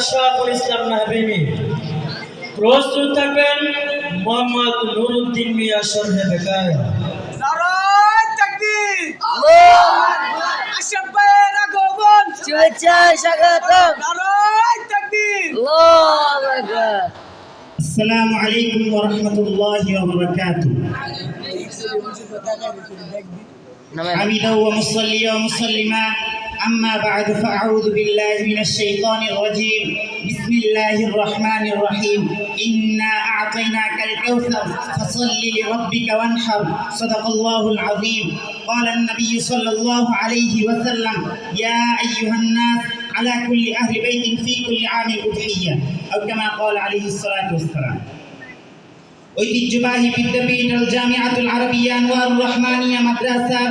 আশরাফুল ইসলাম নাহবিমি। প্রস্তুত থাকবেন মোহাম্মদ নুরুদ্দিন মিয়া সরহে বেকায় নারায় তাকবীর। আশরাফ ভাইয়ের আগমন। শুভেচ্ছা স্বাগতম। নারায় তাকবীর। আল্লাহু আকবার। السلام عليكم ورحمة الله وبركاته حمدا ومصليا ومسلما أما بعد فأعوذ بالله من الشيطان الرجيم بسم الله الرحمن الرحيم إنا أعطيناك الكوثر فصل لربك وانحر صدق الله العظيم قال النبي صلى الله عليه وسلم يا أيها الناس على كل أهل بيت في كل عام أضحية أو كما قال عليه الصلاة والسلام ঐতিহ্যবাহী বিদ্যাপীঠ আল জামিয়াতুল আরবিয়া আনোয়ার রহমানিয়া মাদ্রাসা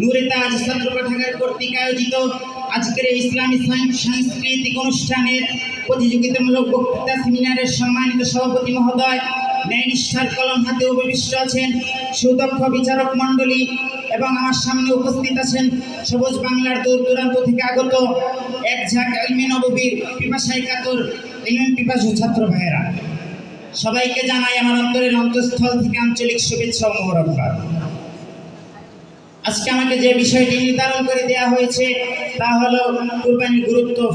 নূরে তাজ ছাত্র পাঠাগার কর্তৃক আয়োজিত আজকের ইসলামী সাংস্কৃতিক অনুষ্ঠানের প্রতিযোগিতামূলক বক্তৃতা, সেমিনারের সম্মানিত সভাপতি মহোদয়, ন্যায় নিষ্ঠার কলম হাতে উপবিষ্ট আছেন সুদক্ষ বিচারক মণ্ডলী এবং আমার সামনে উপস্থিত আছেন সবুজ বাংলার দূর দূরান্ত থেকে আগত এক ঝাঁক এলমে নববীর পিপাসায় কাতর এলমেন পিপাসু ছাত্র ভাইয়েরা। সবাইকে জানাই আমার অন্তরের অন্তঃস্থল থেকে আঞ্চলিক শুভেচ্ছা ও মোবারকবাদ আজকে আমাকে যে বিষয়টি নির্ধারণ করে দেওয়া হয়েছে, তা হলো কুরবানির গুরুত্ব ও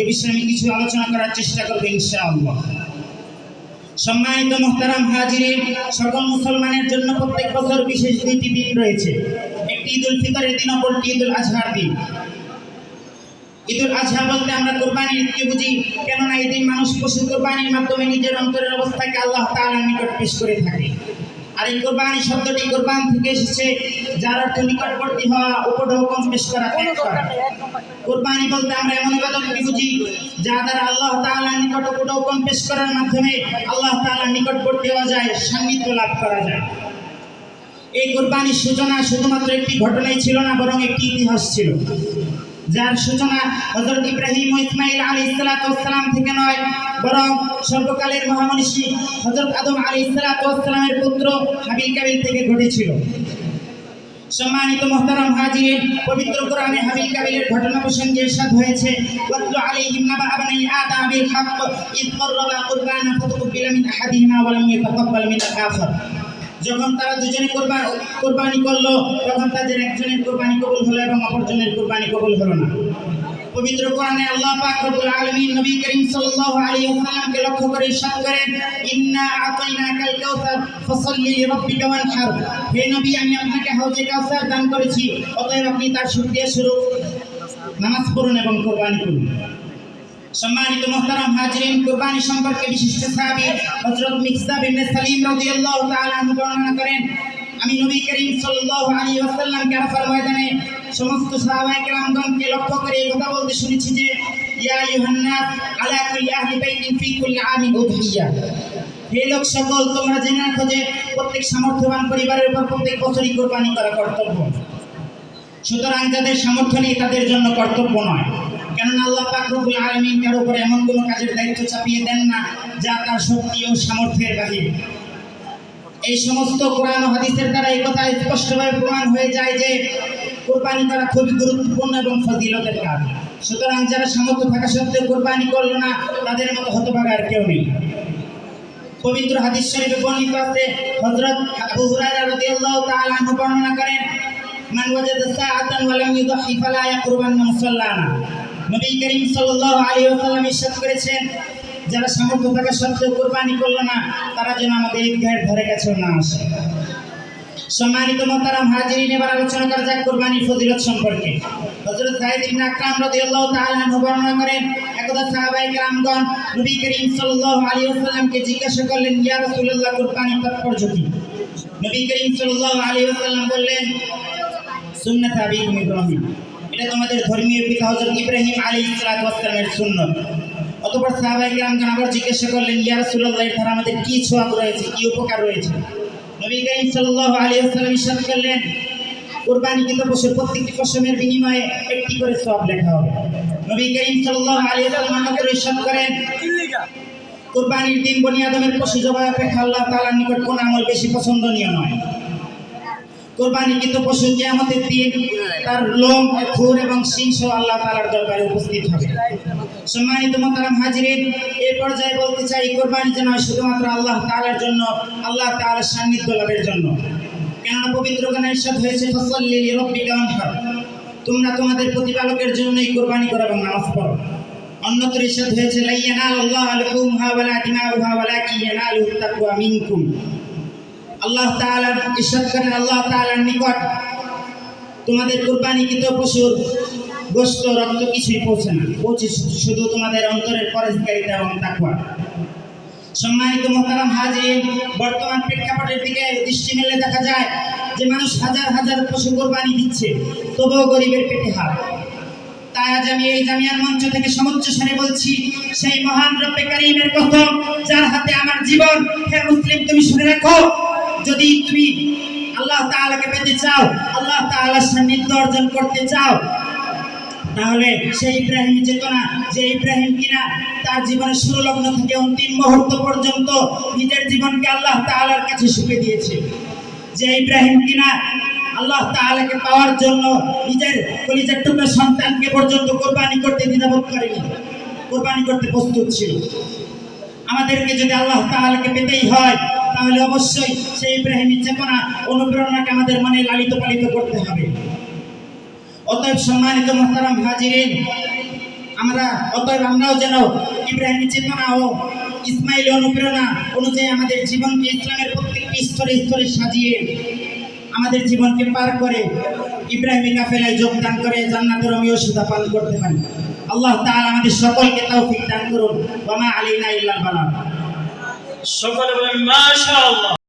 এ বিষয়ে আমি কিছু আলোচনা করার চেষ্টা করব ইনশাআল্লাহ। সম্মানিত মোহতারাম হাজিরিন, সকল মুসলমানের জন্য প্রত্যেক বছর বিশেষ দুইটি দিন রয়েছে। একটি ঈদুল ফিতরের দিন, অপরটি ঈদুল আজহার দিন। ঈদুল আজহা বলতে আমরা কোরবানির ঈদকে বুঝি, কেননা এই দিন মানুষ পশু কোরবানির মাধ্যমে নিজের অন্তরের অবস্থাকে আল্লাহ তাআলার নিকট পেশ করে থাকে। আর এই কোরবানি শব্দটি কোরবান থেকে এসেছে যার অর্থ নিকটবর্তী হওয়া উপঢৌকন পেশ করা ত্যাগ করা। কোরবানি বলতে আমরা এমন ইবাদতকে বুঝি? যা দ্বারা আল্লাহ তাআলার নিকট উপঢৌকন পেশ করার মাধ্যমে আল্লাহ তাআলার নিকটবর্তী হওয়া যায় সান্নিধ্য লাভ করা যায়। এই কোরবানির সূচনা শুধুমাত্র একটি ঘটনাই ছিল না বরং একটি ইতিহাস ছিল। যার সূচনা হজরত ইব্রাহিম ও ইসমাইল আলী ইসলাতাম থেকে নয় বরং সর্বকালের মহামনীষী হজরত আদম আলী ইসলাতামের পুত্র হাবিল কাবিল থেকে ঘটেছিল। সম্মানিত মোহতারাম হাজির পবিত্র কোরআনে হাবিল কাবিলের ঘটনা প্রসঙ্গে ইরশাদ হয়েছে, ওয়াতলু আলাইহিম নাবা আবনাই আদম বিল হক, ইদ ক্বাররাবা কুরবানা ফাতুকবিলা মিন আহাদিহিমা ওয়া লাম মিন আল-আখার। যখন তারা দুজনে কোরবানি করল, তখন তাদের একজনের কোরবানি কবুল হলো এবং অপরজনের কোরবানি কবুল হলো না। পবিত্র কোরআনে আল্লাহ পাক রব্বুল আলামিন নবী করিম সাল্লাল্লাহু আলাইহি ওয়াসাল্লামকে লক্ষ্য করে ইরশাদ করেন, ইন্না আতাইনাকাল কাউসার, ফাসাল্লি লিরাব্বিকা ওয়ানহার। হে নবী, আমি আপনাকে হাউজে কাউসার দান করেছি, অতএব আপনি তার শুকরিয়া স্বরূপ নামাজ পড়ুন এবং কোরবানি করুন। সম্মানিত মোহতারাম হাজরিন, কুরবানি সম্পর্কে বিশিষ্ট সাহাবী হযরত মিকসাব ইবনে সালিম রাদিয়াল্লাহু তাআলা বর্ণনা করেন, আমি নবী করিম সাল্লাল্লাহু আলাইহি ওয়াসাল্লামকে আরাফার ময়দানে সমস্ত সাহাবায়ে কেরামগণকে লক্ষ্য করে এই কথা বলতে শুনেছি যে, ইয়া আইয়ুহান নাস আলা কুল্লি আহলি বাইতিন ফি আমিন উদহিয়া। হে লোক সকল, তোমরা জেনে রাখো যে, প্রত্যেক সামর্থ্যবান পরিবারের উপর প্রত্যেক বছরই কোরবানি করা কর্তব্য। সুতরাং যাদের সামর্থ্য নেই, তাদের জন্য কর্তব্য নয়। কেননা আল্লাহ পাক রব্বুল আলামিন কারও উপর এমন কোনো কাজের দায়িত্ব চাপিয়ে দেন না যা তার শক্তি ও সামর্থ্যের বাহিরে। এই সমস্ত কোরআন হাদিসের দ্বারা এই কথা স্পষ্টভাবে প্রমাণ হয়ে যায় যে কোরবানি করা খুবই গুরুত্বপূর্ণ এবং ফজিলতের কাজ সুতরাং যারা সামর্থ্য থাকা সত্ত্বেও কোরবানি করল না, তাদের মতো হতভাগা আর কেউ নেই। পবিত্র হাদিস শরীফে বর্ণিত আছে, হযরত আবু হুরায়রা রাদিয়াল্লাহু তাআলা আনহু বর্ণনা করেন, মান ওয়াজাদা সাআতান ওয়া লাম ইউদহি ফালা ইয়াকরুবান্না মুসাল্লানা নবী করিম সাল্লাল্লাহু আলাইহি ওয়াসাল্লাম ইরশাদ করেছেন যারা সামর্থ্য থাকা সত্ত্বেও কোরবানি করল না, তারা যেন আমাদের ঈদগাহের ধারে কাছেও না আসে। সম্মানিত মোহতারাম হাজিরিন, এবার আলোচনা করা যাক কোরবানির ফজিলত সম্পর্কে। হযরত সাইদ ইবনে আকরাম রাদিয়াল্লাহু তাআলা আনহু বর্ণনা করেন, একদা সাহাবায়ে কেরামগণ নবী করিম সাল্লাল্লাহু আলাইহি ওয়াসাল্লামকে জিজ্ঞাসা করলেন, ইয়া রাসূলুল্লাহ, কোরবানির তাৎপর্য কি? নবী করিম সাল্লাল্লাহু আলাইহি ওয়াসাল্লাম বললেন, সুন্নাত আবিকুম ইব্রাহিম। এটা তোমাদের ধর্মীয় পিতা হযরত ইব্রাহিম আলাইহিস সালাতু ওয়াসসালামের সুন্নাত। অতঃপর সাহাবায়ে কেরামগণ আবার জিজ্ঞাসা করলেন, ইয়া এর দ্বারা আমাদের কি ছোঁয়া রয়েছে, কি উপকার রয়েছে? নবী করিম সাল্লাল্লাহু আলাইহি ওয়াসাল্লাম ইরশাদ করলেন কুরবানিকৃত পশুর প্রত্যেকটি পশমের বিনিময়ে একটি করে সওয়াব লেখা হবে। নবী করিম সাল্লাল্লাহু আলাইহি ওয়াসাল্লাম আমাদের ইরশাদ করেন, কুরবানির দিন বনি আদমের পশু জবাই অপেক্ষা আল্লাহ তাআলার নিকট কোন আমল বেশি পছন্দনীয় নয়। কোরবানিকৃত পশু কিয়ামতের দিন তার লোম, খুর এবং সহ আল্লাহ তাআলার দরবারে উপস্থিত হবে। সম্মানিত মোহতারাম হাজিরিন এই পর্যায়ে বলতে চাই, কোরবানি যেন শুধুমাত্র আল্লাহ তাআলার জন্য, আল্লাহ তাআলার সান্নিধ্য লাভের জন্য। কেননা পবিত্র গানের সাথে হয়েছে ওয়ানহার তোমরা তোমাদের প্রতিপালকের জন্যই কোরবানি করো এবং নামাজ পড়ো। অন্যত্র ইরশাদ হয়েছে লাইয়ানাল আল্লাহ আলহুমহা ওয়ালা দিমাউহা ওয়ালাকিন ইয়ানালুহু তাকওয়া মিনকুম। আল্লাহ তাআলা ইরশাদ করেন আল্লাহ তাআলার নিকট, তোমাদের কোরবানিকৃত পশুর গোস্ত রক্ত কিছুই পৌঁছে না। পৌঁছে শুধু- তোমাদের অন্তরের পরেশকারিতা এবং তাকওয়া। সম্মানিত মোহতারাম হাজির বর্তমান প্রেক্ষাপটের দিকে দৃষ্টি মেলে দেখা যায় যে মানুষ হাজার হাজার পশু কোরবানি দিচ্ছে, তবুও গরিবের পেটে হাত। তাই আজ আমি এই জামিয়ার মঞ্চ থেকে সমুচ্চ স্বরে বলছি, সেই মহান রব্বে কারিমের কসম যার হাতে আমার জীবন, হে মুসলিম, তুমি শুনে রাখো, যদি তুমি আল্লাহ তাআলাকে পেতে চাও, আল্লাহ তাআলার সান্নিধ্য অর্জন করতে চাও তাহলে সেই ইব্রাহিম চেতনা, যে ইব্রাহিম কিনা, তার জীবনের শুরু লগ্ন থেকে অন্তিম মুহূর্ত পর্যন্ত নিজের জীবনকে আল্লাহ তাআলার কাছে শুকে দিয়েছে। যে ইব্রাহিম কিনা, আল্লাহ তাআলাকে পাওয়ার জন্য নিজের কলিজার টুকরো সন্তানকে পর্যন্ত কোরবানি করতে দ্বিধাবোধ করেনি, কোরবানি করতে প্রস্তুত ছিল। আমাদেরকে যদি আল্লাহ তাআলাকে পেতেই হয়, তাহলে অবশ্যই সেই ইব্রাহিমের চেতনা, অনুপ্রেরণাকে আমাদের মনে লালিত পালিত করতে হবে। অতএব সম্মানিত মোহতারাম হাজিরিন, আমরা অতএব আমরাও যেন ইব্রাহিম চেতনা ও ইসমাইল অনুপ্রেরণা অনুযায়ী আমাদের জীবনকে ইসলামের প্রত্যেকটি স্তরে স্তরে সাজিয়ে আমাদের জীবনকে পার করে ইব্রাহিমী কাফেলায় যোগদান করে জান্নাতের অমীয় সুতা পালন করতে পারি। আল্লাহ তাআলা আমাদের সকলকে তৌফিক দান করুন। ওয়া আলী না ইল্লাহ সকলে বলেন, মাশাআল্লাহ।